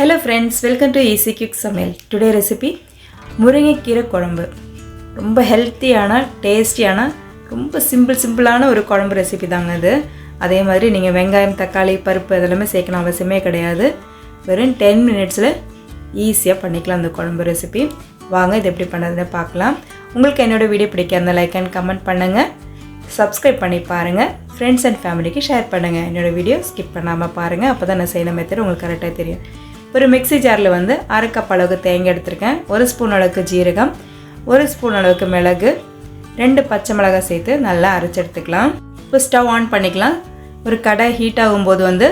Hello friends welcome to easy cook சமையல் today recipe முருங்கைக்கீரை குழம்பு. ரொம்ப ஹெல்த்தியான டேஸ்டியான ரொம்ப சிம்பிள் சிம்பிளான ஒரு குழம்பு ரெசிபி தாங்க இது. அதே மாதிரி நீங்கள் வெங்காயம் தக்காளி பருப்பு இதெல்லாமே சேர்க்கணும் அவசியமே கிடையாது. வெறும் டென் மினிட்ஸில் ஈஸியாக பண்ணிக்கலாம் அந்த குழம்பு ரெசிபி வாங்க இது எப்படி பண்ணுறதுன்னு பார்க்கலாம். உங்களுக்கு என்னோடய வீடியோ பிடிக்காத அந்த லைக் அண்ட் கமெண்ட் பண்ணுங்கள் சப்ஸ்கிரைப் பண்ணி பாருங்கள் ஃப்ரெண்ட்ஸ் அண்ட் ஃபேமிலிக்கு ஷேர் பண்ணுங்கள் என்னோடய வீடியோ ஸ்கிப் பண்ணாமல் பாருங்கள் அப்போ தான் நான் செய்யணும் மெத்தட் உங்களுக்கு கரெக்டாக தெரியும். ஒரு மிக்ஸி ஜாரில் வந்து அரை கப் அளவுக்கு தேங்காய் எடுத்திருக்கேன். ஒரு ஸ்பூன் அளவுக்கு ஜீரகம் ஒரு ஸ்பூன் அளவுக்கு மிளகு ரெண்டு பச்சை மிளகாய் சேர்த்து நல்லா அரைச்சி எடுத்துக்கலாம். இப்போ ஸ்டவ் ஆன் பண்ணிக்கலாம். ஒரு கடை ஹீட் ஆகும்போது வந்து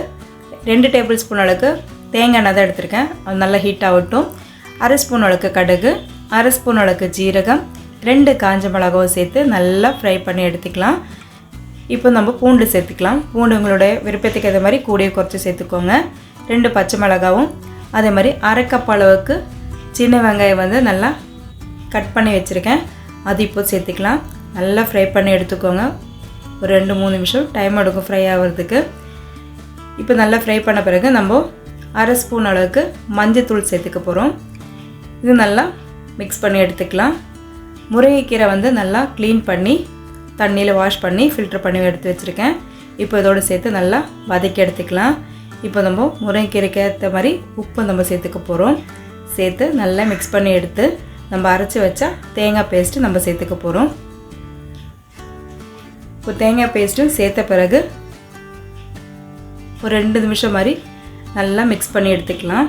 ரெண்டு டேபிள் ஸ்பூன் அளவுக்கு தேங்காய் எண்ணெய் தான் எடுத்திருக்கேன். அது நல்லா ஹீட் ஆகட்டும். அரை ஸ்பூன் அளவுக்கு கடுகு அரை ஸ்பூன் அளவுக்கு ஜீரகம் ரெண்டு காஞ்ச மிளகாவும் சேர்த்து நல்லா ஃப்ரை பண்ணி எடுத்துக்கலாம். இப்போ நம்ம பூண்டு சேர்த்துக்கலாம். பூண்டு உங்களுடைய விருப்பத்துக்கு ஏற்ற மாதிரி கூடிய குறைச்சி சேர்த்துக்கோங்க. ரெண்டு பச்சை மிளகாவும் அதே மாதிரி அரை கப் அளவுக்கு சின்ன வெங்காயம் வந்து நல்லா கட் பண்ணி வச்சுருக்கேன். அது இப்போ சேர்த்துக்கலாம். நல்லா ஃப்ரை பண்ணி எடுத்துக்கோங்க. ஒரு ரெண்டு மூணு நிமிஷம் டைம் எடுக்கும் ஃப்ரை ஆகிறதுக்கு. இப்போ நல்லா ஃப்ரை பண்ண பிறகு நம்ம அரை ஸ்பூன் அளவுக்கு மஞ்சத்தூள் சேர்த்துக்க போகிறோம் இது நல்லா மிக்ஸ் பண்ணி எடுத்துக்கலாம். முருங்கைக்கீரை வந்து நல்லா க்ளீன் பண்ணி தண்ணியில் வாஷ் பண்ணி ஃபில்டர் பண்ணி எடுத்து வச்சுருக்கேன். இப்போ இதோடு சேர்த்து நல்லா வதக்கி எடுத்துக்கலாம். இப்போ நம்ம முருங்கைக்கீரைக்கு ஏற்ற மாதிரி உப்பு நம்ம சேர்த்துக்க போகிறோம் சேர்த்து நல்லா மிக்ஸ் பண்ணி எடுத்து நம்ம அரைச்சி வச்சா தேங்காய் பேஸ்ட்டு நம்ம சேர்த்துக்க போகிறோம் இப்போ தேங்காய் பேஸ்ட்டும் சேர்த்த பிறகு ஒரு ரெண்டு நிமிஷம் மாதிரி நல்லா மிக்ஸ் பண்ணி எடுத்துக்கலாம்.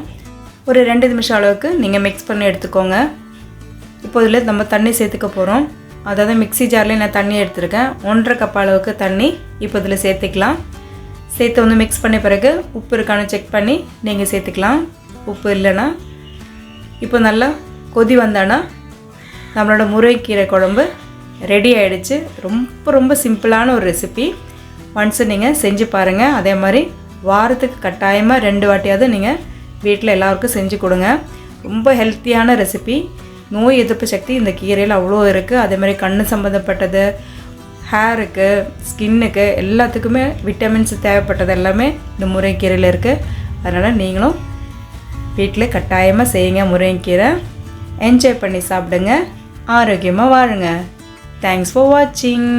ஒரு ரெண்டு நிமிஷம் அளவுக்கு நீங்கள் மிக்ஸ் பண்ணி எடுத்துக்கோங்க. இப்போ இதில் நம்ம தண்ணி சேர்த்துக்க போகிறோம் அதாவது மிக்ஸி ஜார்லேயே நான் தண்ணி எடுத்துருக்கேன். ஒன்றரை கப் அளவுக்கு தண்ணி இப்போ இதில் சேர்த்துக்கலாம். சேர்த்து வந்து மிக்ஸ் பண்ண பிறகு உப்பு இருக்கான்னு செக் பண்ணி நீங்கள் சேர்த்துக்கலாம். உப்பு இல்லைன்னா இப்போ நல்லா கொதி வந்தானா நம்மளோட முருங்கைக்கீரை குழம்பு ரெடி ஆகிடுச்சு ரொம்ப ரொம்ப சிம்பிளான ஒரு ரெசிபி ஒன்ஸு நீங்கள் செஞ்சு பாருங்கள் அதே மாதிரி வாரத்துக்கு கட்டாயமாக ரெண்டு வாட்டியாவது நீங்கள் வீட்டில் எல்லாருக்கும் செஞ்சு கொடுங்க. ரொம்ப ஹெல்த்தியான ரெசிபி நோய் எதிர்ப்பு சக்தி இந்த கீரையில் அவ்வளோ இருக்குது அதே மாதிரி கண் சம்மந்தப்பட்டது ஹேருக்கு ஸ்கின்னுக்கு எல்லாத்துக்குமே விட்டமின்ஸ் தேவைப்பட்டது எல்லாமே இந்த முருங்கைக்கீரையில் இருக்குது அதனால் நீங்களும் வீட்டில் கட்டாயமாக செய்யுங்க முருங்கைக்கீரை. என்ஜாய் பண்ணி சாப்பிடுங்க. ஆரோக்கியமாக வாழுங்க. தேங்க்ஸ் ஃபார் வாட்சிங்